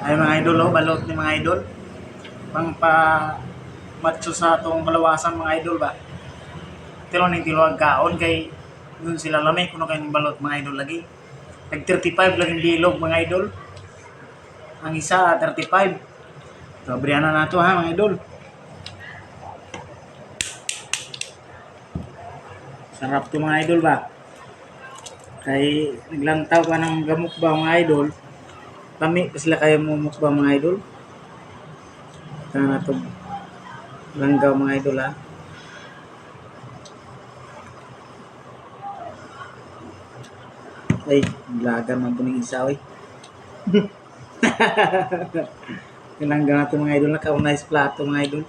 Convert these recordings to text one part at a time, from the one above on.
Ay mga idol, oh, balot ni mga idol. Pang pa matso sa atong kalawasan mga idol ba. Tilo ni tiluag kaon kay dun sila lamay kuno kay ning balot mga idol lagi. Nag 35 laging bilog mga idol. Ang isa 35. Sobrihan na nato ha mga idol. Sarap to mga idol ba? Kay naglantaw ka ng gamok ba mga idol? Kami pa sila kayo mumuk ba mga idol? Kana na to langgaw mga idol ha. Ay, lagan man po ng isa oy. Kinangga na to mga idol na kaunay plato mga idol.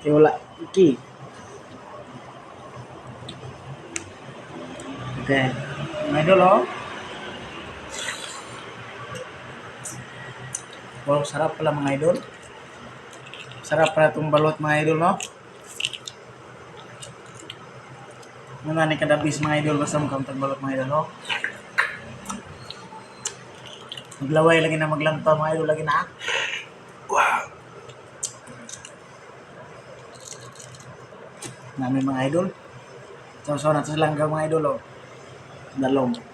Kaya wala iki. Okay. Mga idol oh. Wow, sarap pala mga idol. Sarap pala itong balot mga idol, no? Muna ni kadabis mga idol, basta mo itong balot mga idol, no? Maglaway lagi na maglantaw mga idol, lagi na. Wow! Namin mga idol. So, so, nato silang mga idol, oh. Dalong.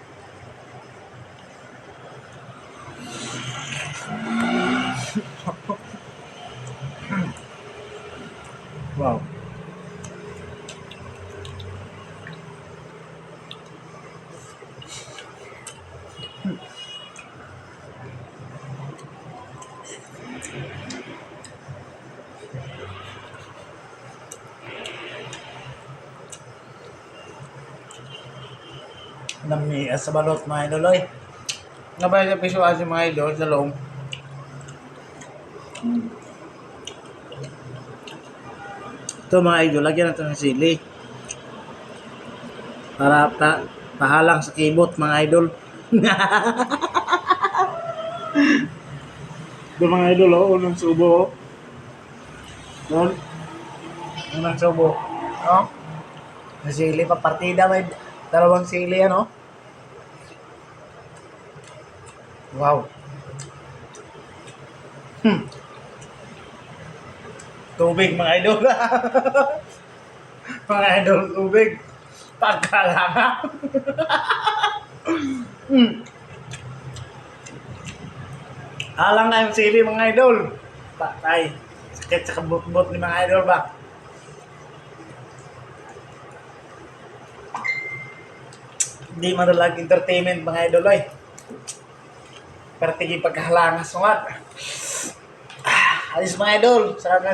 Wow. Nami sa balot mga idol oy. Nabay sa piso asi mga idol sa loob. Ito mga idol, lagyan natin ng sili. Para ta pahalang sa kibot mga idol. Ito mga idol, oh, unang subo. oh. Doon. Unang subo. No? Ang sili pa partida may dalawang sili ano. Wow. Hmm. Tubig mga idol. mga idol, tubig. Pagkalanga. hmm. Alang na yung mga idol. Patay. Sakit sa kabot-bot ni mga idol ba? Hindi madalag entertainment mga idol ay. Pero tigi pagkahalangas. Ah, alis mga idol. Sarap na